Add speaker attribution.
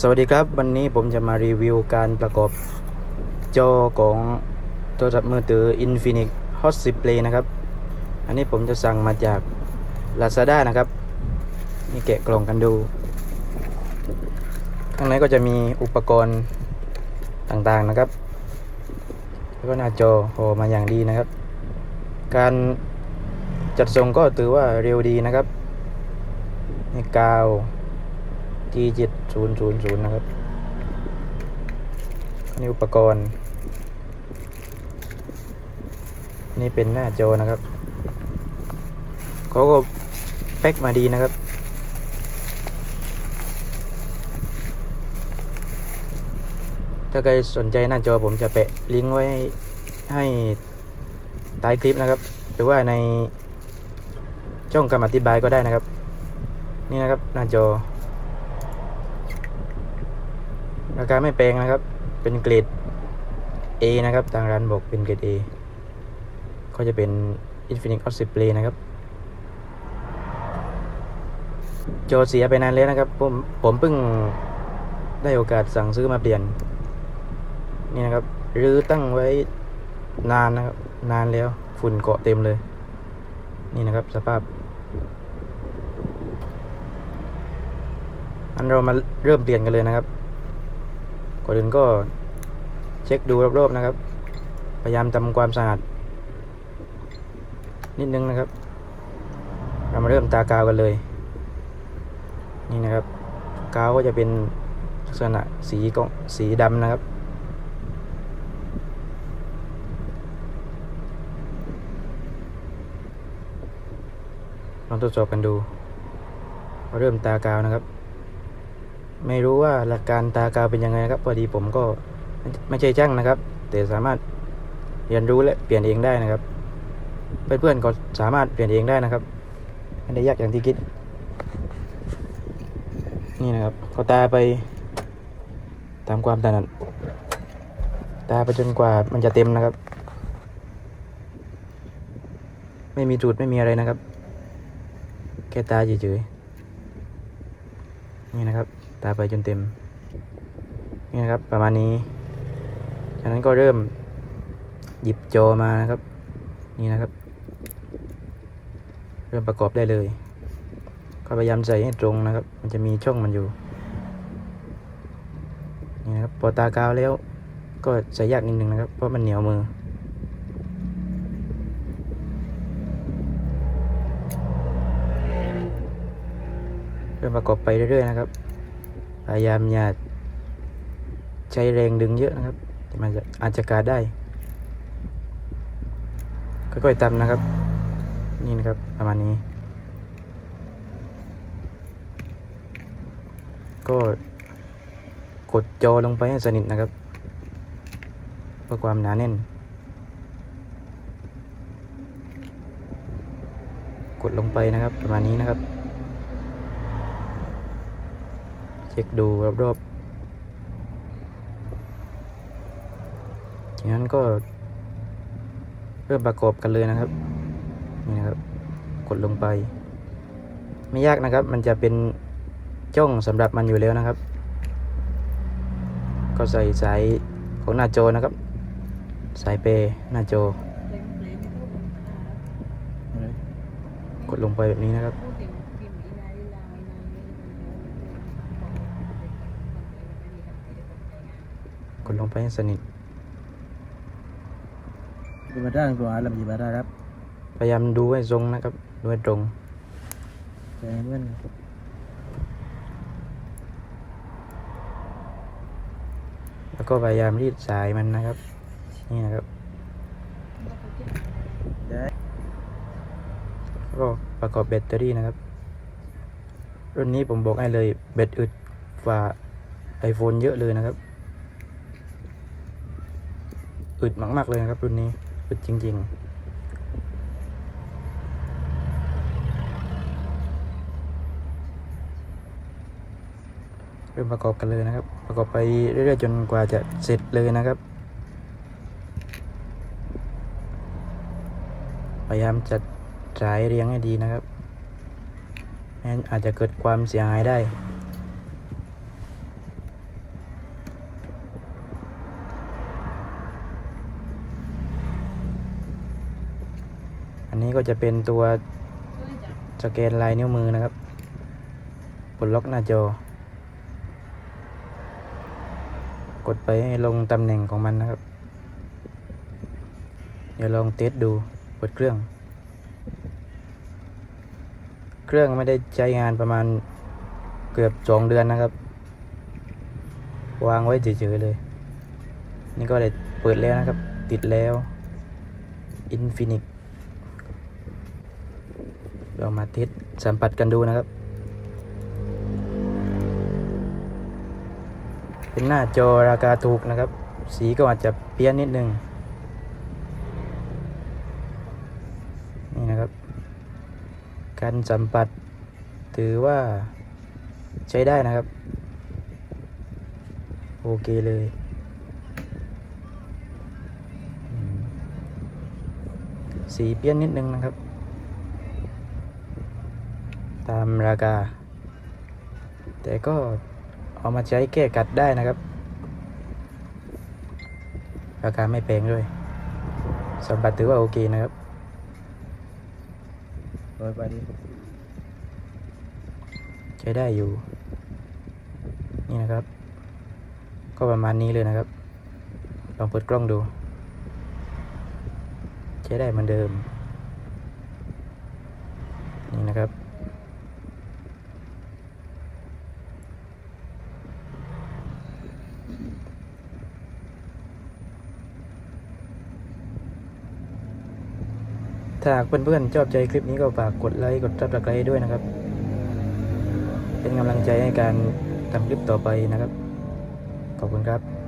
Speaker 1: สวัสดีครับวันนี้ผมจะมารีวิวการประกอบจอของโทรศัพท์มือถือ Infinix Hot Display นะครับ อันนี้ผมจะสั่งมาจาก Lazada นะครับ นี่แกะกล่องกันดู ข้างในก็จะมีอุปกรณ์ต่างๆนะครับ แล้วก็หน้าจอโหมาอย่างดีนะครับ การจัดส่งก็ถือว่าเร็วดีนะครับนี่กาว G 7 0 0 0นะครับนี่อุปกรณ์ นี่เป็นหน้าจอนะครับเขาก็แพ็กมาดีนะครับ ถ้าใครสนใจหน้าจอผมจะแปะลิงก์ไว้ให้ใต้คลิปนะครับ หรือว่าในช่องคำอธิบายก็ได้นะครับ นี่นะครับหน้าจอ ราคาไม่แพงนะครับ เป็นเกรด A นะครับทางร้านบอกเป็นเกรด A ก็จะเป็น Infinix Hot Display นะครับ จอเสียไปนานแล้วนะครับ ผมผมเพิ่งได้โอกาสสั่งซื้อมาเปลี่ยน นี่นะครับรื้อตั้งไว้นานนะครับ นานแล้วฝุ่นเกาะเต็มเลย นี่นะครับสภาพ อันเรามาเริ่มเปลี่ยนกันเลยนะครับ ก่อนอื่นก็เช็คดูรอบๆนะครับ พยายามทำความสะอาดนิดนึงนะครับ เรามาเริ่มตากาวกันเลย นี่นะครับ กาวก็จะเป็นลักษณะสีกองสีดำนะครับ ลองทดสอบกันดู เริ่มตากาวนะครับ ไม่รู้ว่าหลักการตากาวเป็นยังไงนะครับพอดีผมก็ไม่ใช่ช่างนะครับ แต่สามารถเรียนรู้และเปลี่ยนเองได้นะครับ เพื่อนๆก็สามารถเปลี่ยนเองได้นะครับไม่ได้ยากอย่างที่คิด นี่นะครับก็ตาไป ตามความถนัดตาไปจนกว่ามันจะเต็มนะครับ ไม่มีจุดไม่มีอะไรนะครับ แค่ตาเฉยๆ นี่นะครับ ตาไปจนเต็ม นี่นะครับ ประมาณนี้จากนั้นก็เริ่มหยิบจอมานะครับ นี่นะครับ เริ่มประกอบได้เลย ก็พยายามใส่ให้ตรงนะครับ มันจะมีช่องมันอยู่ นี่นะครับ พอตากาวแล้วก็ใส่ยากนิดนึงนะครับ เพราะมันเหนียวมือ เริ่มประกอบไปเรื่อยๆนะครับ พยายามอย่าใช้แรงดึงเยอะนะครับมันจะอาจจะขาดได้ ค่อยๆตำนะครับ นี่นะครับประมาณนี้ ก็กดจอลงไปให้สนิทนะครับ เพื่อความหนาแน่น กดลงไปนะครับประมาณนี้นะครับ เช็คดูรอบๆจากนั้นก็เริ่มประกอบกันเลยนะครับ นี่นะครับ กดลงไป ไม่ยากนะครับ มันจะเป็นจ้องสำหรับมันอยู่แล้วนะครับ ก็ใส่สายของหน้าจอนะครับ สายเปย์หน้าจอกดลงไปแบบนี้นะครับ ก ดลงไปให้สนิท
Speaker 2: Ibadah yang keluar alam ibadah ครับ
Speaker 1: พยายามดูให้ตรงนะครับ ดูให้ตรง
Speaker 2: แต่เมื่อน
Speaker 1: แล้วก็พยายามรีดสายมันนะครับ นี่นะครับ
Speaker 2: ได้
Speaker 1: แล้วก็ประกอบแบตเตอรี่นะครับ รุ่นนี้ผมบอกให้เลยแบตอึดกว่า iPhone เยอะเลยนะครับ อึดมากๆเลยครับรุ่นนี้อึดจริง ๆเริ่มประกอบกันเลยนะครับ ประกอบไปเรื่อยๆจนกว่าจะเสร็จเลยนะครับ พยายามจัดสายเรียงให้ดีนะครับไม่งั้นอาจจะเกิดความเสียหายได้ ก็จะเป็นตัวสแกนลายนิ้วมือนะครับปลดล็อกหน้าจอ กดไปให้ลงตำแหน่งของมันนะครับ เดี๋ยวลองเทสดูเปิดเครื่อง เครื่องไม่ได้ใช้งานประมาณเกือบสองเดือนนะครับ วางไว้เฉยๆเลย นี่ก็ได้เปิดแล้วนะครับ ติดแล้ว Infinix เรามาเทสสัมผัสกันดูนะครับ เป็นหน้าจอราคาถูกนะครับ สีก็อาจจะเพี้ยนนิดนึง นี่นะครับ การสัมผัสถือว่าใช้ได้นะครับ โอเคเลยสีเปี้ยนนิดนึงนะครับ ตามราคา แต่ก็เอามาใช้แก้กัดได้นะครับ ราคาไม่แพงด้วยสัมผัสถือว่าโอเคนะครับ
Speaker 2: โดยไปดิ
Speaker 1: ใช้ได้อยู่ นี่นะครับ ก็ประมาณนี้เลยนะครับ ลองเปิดกล้องดู ใช้ได้เหมือนเดิม นี่นะครับ ถ้าหากเพื่อนๆชอบใจคลิปนี้ก็ฝากกดไลค์กดซับสไครต์ด้วยนะครับ เป็นกำลังใจให้การทำคลิปต่อไปนะครับ ขอบคุณครับ